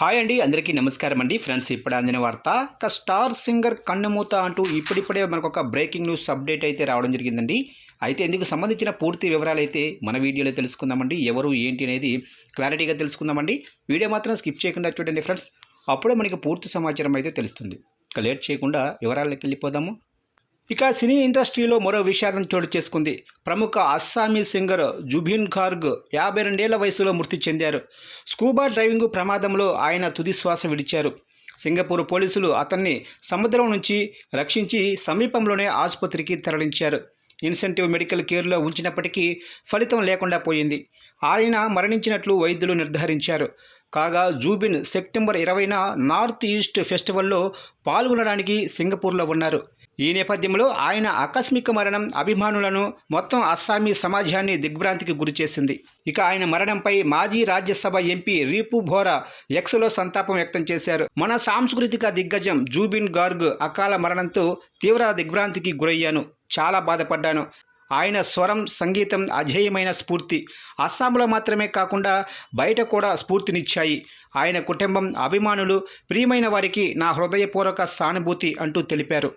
Hi అండి అందరికీ నమస్కారం అండి. ఫ్రెండ్స్ ఇప్పుడు అందిన వార్త ఇక స్టార్ సింగర్ కన్నుమూత అంటూ ఇప్పుడిప్పుడే మనకు ఒక బ్రేకింగ్ న్యూస్ అప్డేట్ అయితే రావడం జరిగిందండి. అయితే ఇందుకు సంబంధించిన పూర్తి వివరాలు అయితే మన వీడియోలో తెలుసుకుందామండి. ఎవరు ఏంటి అనేది క్లారిటీగా తెలుసుకుందామండి. వీడియో మాత్రం స్కిప్ చేయకుండా చూడండి ఫ్రెండ్స్. అప్పుడే మనకి పూర్తి సమాచారం అయితే తెలుస్తుంది. ఇక లేట్ చేయకుండా వివరాలకు వెళ్ళిపోదాము. ఇక సినీ ఇండస్ట్రీలో మరో విషాదం చోటు చేసుకుంది. ప్రముఖ అస్సామీ సింగర్ జుబిన్ గార్గ్ యాభై రెండేళ్ళ వయసులో మృతి చెందారు. స్కూబా డ్రైవింగ్ ప్రమాదంలో ఆయన తుది శ్వాస విడిచారు. సింగపూర్ పోలీసులు అతన్ని సముద్రం నుంచి రక్షించి సమీపంలోనే ఆసుపత్రికి తరలించారు. ఇన్సెంటివ్ మెడికల్ కేర్లో ఉంచినప్పటికీ ఫలితం లేకుండా పోయింది. ఆయన మరణించినట్లు వైద్యులు నిర్ధారించారు. కాగా జూబిన్ సెప్టెంబర్ ఇరవైన నార్త్ ఈస్ట్ ఫెస్టివల్లో పాల్గొనడానికి సింగపూర్లో ఉన్నారు. ఈ నేపథ్యంలో ఆయన ఆకస్మిక మరణం అభిమానులను మొత్తం అస్సామీ సమాజాన్ని దిగ్భ్రాంతికి గురిచేసింది ఇక ఆయన మరణంపై మాజీ రాజ్యసభ ఎంపీ రీపు భోరా ఎక్స్లో సంతాపం వ్యక్తం చేశారు. మన సాంస్కృతిక దిగ్గజం జూబిన్ గార్గ్ అకాల మరణంతో తీవ్ర దిగ్భ్రాంతికి గురయ్యాను. చాలా బాధపడ్డాను. ఆయన స్వరం సంగీతం అజేయమైన స్ఫూర్తి. అస్సాంలో మాత్రమే కాకుండా బయట కూడా స్ఫూర్తినిచ్చాయి. ఆయన కుటుంబం అభిమానులు ప్రియమైన వారికి నా హృదయపూర్వక సానుభూతి అంటూ తెలిపారు.